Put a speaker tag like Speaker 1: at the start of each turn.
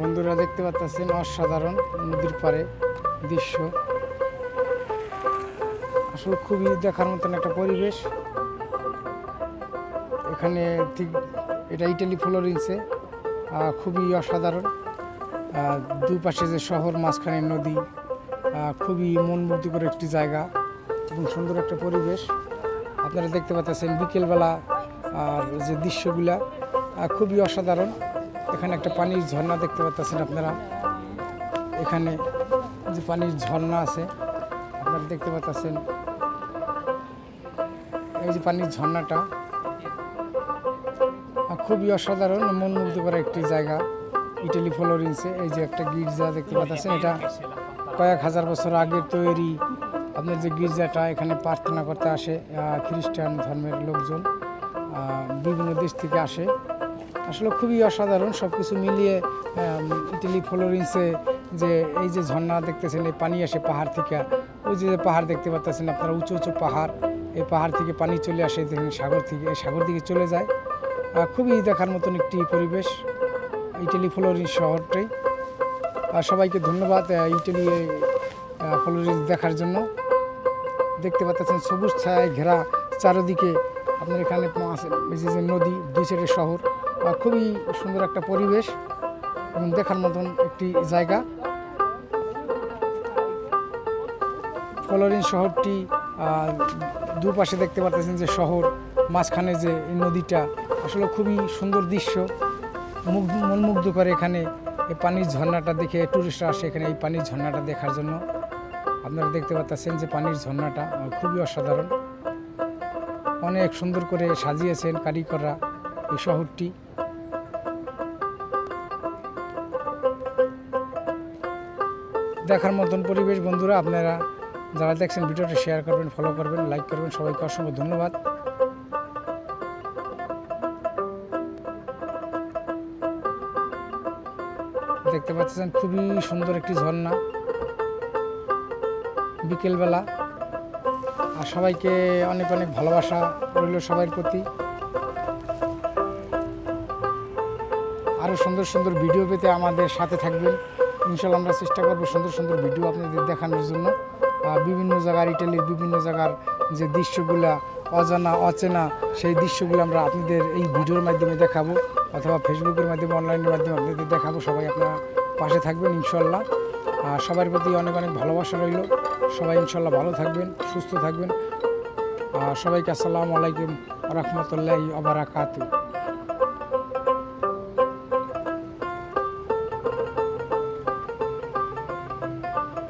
Speaker 1: বন্ধুরা দেখতে পাচ্ছেন অসাধারণ নদীর পাড়ে দৃশ্য। আসলে খুবই দেখার মতন একটা পরিবেশ। এখানে ঠিক এটা ইটালি ফ্লোরেন্সে খুবই অসাধারণ। দুই যে শহর, মাঝখানে নদী খুবই মন মুগ্ধকর একটি জায়গা এবং সুন্দর একটা পরিবেশ। আপনারা দেখতে পাচ্ছেন বিকেলবেলা আর যে দৃশ্যগুলা খুবই অসাধারণ। এখানে একটা পানির ঝর্ণা দেখতে পাচ্ছেন আপনারা। এখানে যে পানির ঝর্ণা আছে, আপনারা দেখতে পাচ্ছেন। এই যে পানির ঝর্ণাটা খুবই অসাধারণ, মন মুগ্ধ করা একটি জায়গা, ইটালি ফ্লোরেন্সে। এই যে একটা গির্জা দেখতে পাচ্ছেন, এটা কয়েক হাজার বছর আগের তৈরি। আপনার যে গির্জাটা, এখানে প্রার্থনা করতে আসে খ্রিস্টান ধর্মের লোকজন বিভিন্ন দেশ থেকে আসে। আসলে খুবই অসাধারণ সব কিছু মিলিয়ে ইটালি ফ্লোরেন্সে যে এই যে ঝর্ণা দেখতেছেন, এই পানি আসে পাহাড় থেকে। ওই যে পাহাড় দেখতে পাচ্ছেন আপনারা, উঁচু উঁচু পাহাড়। এই পাহাড় থেকে পানি চলে আসে, দেখেন সাগর থেকে এই সাগর দিকে চলে যায়। খুবই দেখার মতন একটি পরিবেশ ইটালি ফ্লোরেন্স শহরটাই। আর সবাইকে ধন্যবাদ ইটালি ফ্লোরেন্স দেখার জন্য। দেখতে পাচ্ছেন সবুজ ছায়ায় ঘেরা চারদিকে, আপনার এখানে আছে যে নদী, দুই সাইডের শহর। খুবই সুন্দর একটা পরিবেশ এবং দেখার মতন একটি জায়গা। ফ্লোরেন্স শহরটি দুপাশে দেখতে পাচ্ছেন যে শহর, মাঝখানে যে নদীটা, আসলে খুবই সুন্দর দৃশ্য। মুগ্ধ মনমুগ্ধ করে এখানে এই পানির ঝর্ণাটা দেখে টুরিস্টরা আসে এখানে এই পানির ঝর্ণাটা দেখার জন্য। আপনারা দেখতে পাচ্ছেন যে পানির ঝর্ণাটা খুবই অসাধারণ। অনেক সুন্দর করে সাজিয়েছেন কারিগররা এই শহরটি। দেখার মতন পরিবেশ। বন্ধুরা, আপনারা যারা দেখছেন ভিডিওটা শেয়ার করবেন ফলো করবেন লাইক করবেন, সবাইকে অসংখ্য ধন্যবাদ। দেখতে পাচ্ছেন, খুবই সুন্দর একটি ঝর্ণা। বিকেলবেলা, আর সবাইকে অনেক অনেক ভালোবাসা রইল সবার প্রতি। আরও সুন্দর সুন্দর ভিডিও পেতে আমাদের সাথে থাকবেন। ইনশাল্লাহ আমরা চেষ্টা করব সুন্দর সুন্দর ভিডিও আপনাদের দেখানোর জন্য। বিভিন্ন জায়গার ইটালির বিভিন্ন জায়গার যে দৃশ্যগুলা অজানা, অচেনা, সেই দৃশ্যগুলো আমরা আপনাদের এই ভিডিওর মাধ্যমে দেখাবো অথবা ফেসবুকের মাধ্যমে অনলাইনের মাধ্যমে আপনাদের দেখাবো। সবাই আপনারা পাশে থাকবেন ইনশাল্লাহ। আর সবার প্রতি অনেক অনেক ভালোবাসা রইল। সবাই ইনশাল্লাহ ভালো থাকবেন, সুস্থ থাকবেন। আর সবাইকে আসসালামু আলাইকুম রহমতুল্লাহ আবরাকাতু